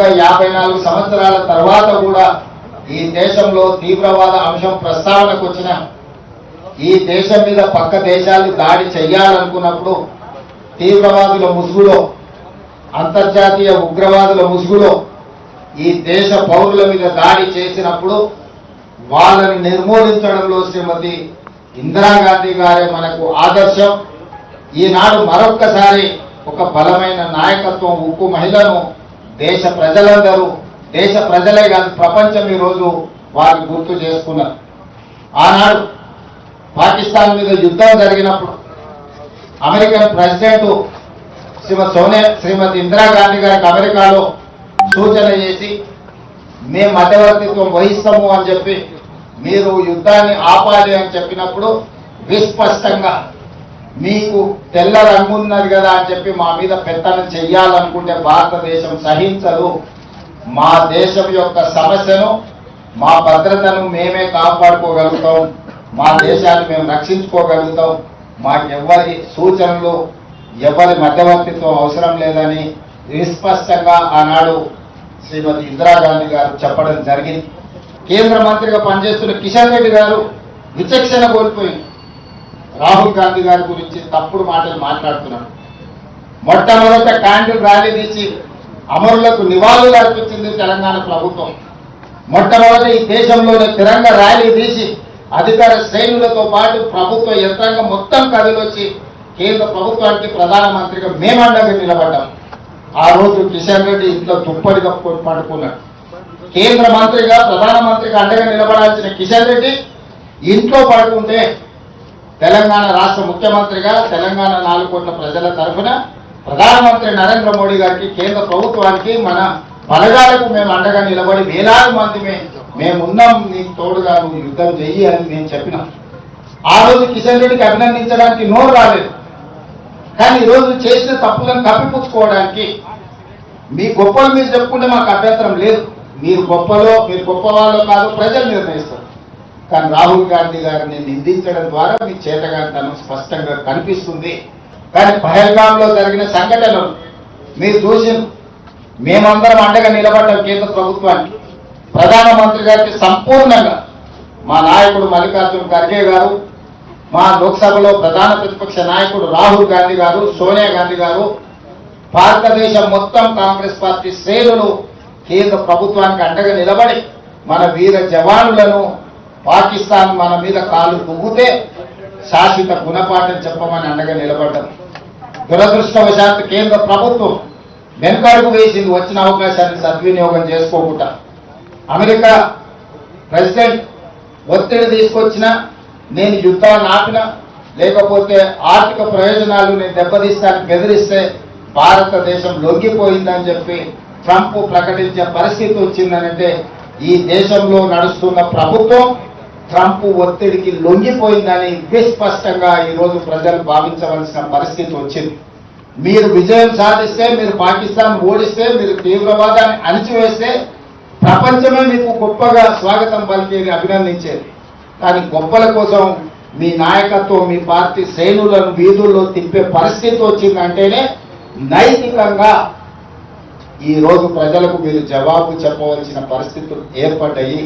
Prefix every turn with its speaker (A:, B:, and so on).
A: దాదాపుగా యాభై నాలుగు సంవత్సరాల తర్వాత కూడా ఈ దేశంలో తీవ్రవాద అంశం ప్రస్తావనకు వచ్చిన ఈ దేశం మీద పక్క దేశాలు దాడి చేయాలనుకున్నప్పుడు తీవ్రవాదుల ముసుగులో అంతర్జాతీయ ఉగ్రవాదుల ముసుగులో ఈ దేశ పౌరుల మీద దాడి చేసినప్పుడు వాళ్ళని నిర్మూలించడంలో శ్రీమతి ఇందిరాగాంధీ గారే మనకు ఆదర్శం. ఈనాడు మరొక్కసారి ఒక బలమైన నాయకత్వం ఉక్కు మహిళను దేశ ప్రజలందరూ దేశ ప్రజలే కాదు ప్రపంచం ఈరోజు వారిని గుర్తు చేసుకున్నారు. ఆనాడు పాకిస్తాన్ మీద యుద్ధం జరిగినప్పుడు అమెరికన్ ప్రెసిడెంట్ శ్రీమతి సోనియా శ్రీమతి ఇందిరాగాంధీ గారికి అమెరికాలో సూచన చేసి మేము మధ్యవర్తిత్వం వహిస్తాము అని చెప్పి మీరు యుద్ధాన్ని ఆపాలి అని చెప్పినప్పుడు విస్పష్టంగా మీకు తెల్ల రంగు ఉన్నది కదా అని చెప్పి మా మీద పెత్తనం చెయ్యాలనుకుంటే భారతదేశం సహించదు. మా దేశం యొక్క సమస్యను మా భద్రతను మేమే కాపాడుకోగలుగుతాం. మా దేశాన్ని మేము రక్షించుకోగలుగుతాం. మాకెవ్వరి సూచనలు ఎవరి మధ్యవర్తిత్వం అవసరం లేదని విస్పష్టంగా ఆనాడు శ్రీమతి ఇందిరాగాంధీ గారు చెప్పడం జరిగింది. కేంద్ర మంత్రిగా పనిచేస్తున్న కిషన్ రెడ్డి గారు విచక్షణ కోల్పోయింది. రాహుల్ గాంధీ గారి గురించి తప్పుడు మాటలు మాట్లాడుతున్నాడు మొట్టమొదట క్యాండిల్ ర్యాలీ తీసి అమరులకు నివాళులు అర్పించింది తెలంగాణ ప్రభుత్వం. మొట్టమొదట ఈ దేశంలోనే తిరంగ ర్యాలీ తీసి అధికార శ్రేణులతో పాటు ప్రభుత్వ యంత్రాంగం మొత్తం కదిలొచ్చి కేంద్ర ప్రభుత్వానికి ప్రధానమంత్రిగా మేమండగా నిలబడ్డాం. ఆ రోజు కిషన్ రెడ్డి ఇంట్లో దుప్పటి కప్పుకొని పడుకున్నాడు. కేంద్ర మంత్రిగా ప్రధానమంత్రిగా అండగా నిలబడాల్సిన కిషన్ రెడ్డి ఇంట్లో పడుకుంటే తెలంగాణ రాష్ట్ర ముఖ్యమంత్రిగా తెలంగాణ నాలుగు కోట్ల ప్రజల తరఫున ప్రధానమంత్రి నరేంద్ర మోడీ గారికి కేంద్ర ప్రభుత్వానికి మన బలగాలకు మేము అండగా నిలబడి వేలాది మంది మేమున్నాం నీకు తోడుగా నువ్వు యుద్ధం చెయ్యి అని నేను చెప్పిన. ఆ రోజు కిషన్ రెడ్డికి అభినందించడానికి నోరు రాలేదు. కానీ ఈరోజు రోజు చేసిన తప్పులను కప్పిపుచ్చుకోవడానికి మీ గొప్పలు మీరు చెప్పుకుంటే మాకు అభ్యంతరం లేదు. మీరు గొప్పలో మీరు గొప్ప వాళ్ళు కాదు ప్రజలు నిర్ణయిస్తారు. కానీ రాహుల్ గాంధీ గారిని నిందించడం ద్వారా మీ చేతగాంతనం స్పష్టంగా కనిపిస్తుంది. కానీ పహల్గాంలో జరిగిన సంఘటనలు మీరు చూసి మేమందరం అండగా నిలబడ్డాం కేంద్ర ప్రభుత్వానికి. ప్రధానమంత్రి గారికి సంపూర్ణంగా మా నాయకుడు మల్లికార్జున ఖర్గే గారు మా లోక్సభలో ప్రధాన ప్రతిపక్ష నాయకుడు రాహుల్ గాంధీ గారు సోనియా గాంధీ గారు భారతదేశం మొత్తం కాంగ్రెస్ పార్టీ శ్రేణులు కేంద్ర ప్రభుత్వానికి అండగా నిలబడి మన వీర జవానులను పాకిస్తాన్ మన మీద కాలు దువ్వుతే శాశ్వత గుణపాఠం చెప్పమని అండగా నిలబడ్డం. దురదృష్టవశాత్తు కేంద్ర ప్రభుత్వం వెనుకడుగు వేసింది వచ్చిన అవకాశాన్ని సద్వినియోగం చేసుకోకుండా. అమెరికా ప్రెసిడెంట్ ఒత్తిడి తీసుకొచ్చిన నేను యుద్ధాన్ని ఆపిన లేకపోతే ఆర్థిక ప్రయోజనాలు నేను దెబ్బతీస్తాను బెదిరిస్తే భారతదేశం లొంగిపోయిందని చెప్పి ట్రంప్ ప్రకటించే పరిస్థితి వచ్చిందనంటే ఈ దేశంలో నడుస్తున్న ప్రభుత్వం ట్రంప్ ఒత్తిడికి లొంగిపోయిందని విస్పష్టంగా ఈరోజు ప్రజలు భావించవలసిన పరిస్థితి వచ్చింది. మీరు విజయం సాధిస్తే మీరు పాకిస్తాన్ ఓడిస్తే మీరు తీవ్రవాదాన్ని అణిచివేస్తే ప్రపంచమే మీకు గొప్పగా స్వాగతం పలికేది అభినందించేది. కానీ గొప్పల కోసం మీ నాయకత్వం మీ పార్టీ శ్రేణులను వీధుల్లో తిప్పే పరిస్థితి వచ్చిందంటేనే నైతికంగా ఈరోజు ప్రజలకు మీరు జవాబు చెప్పవలసిన పరిస్థితులు ఏర్పడ్డాయి.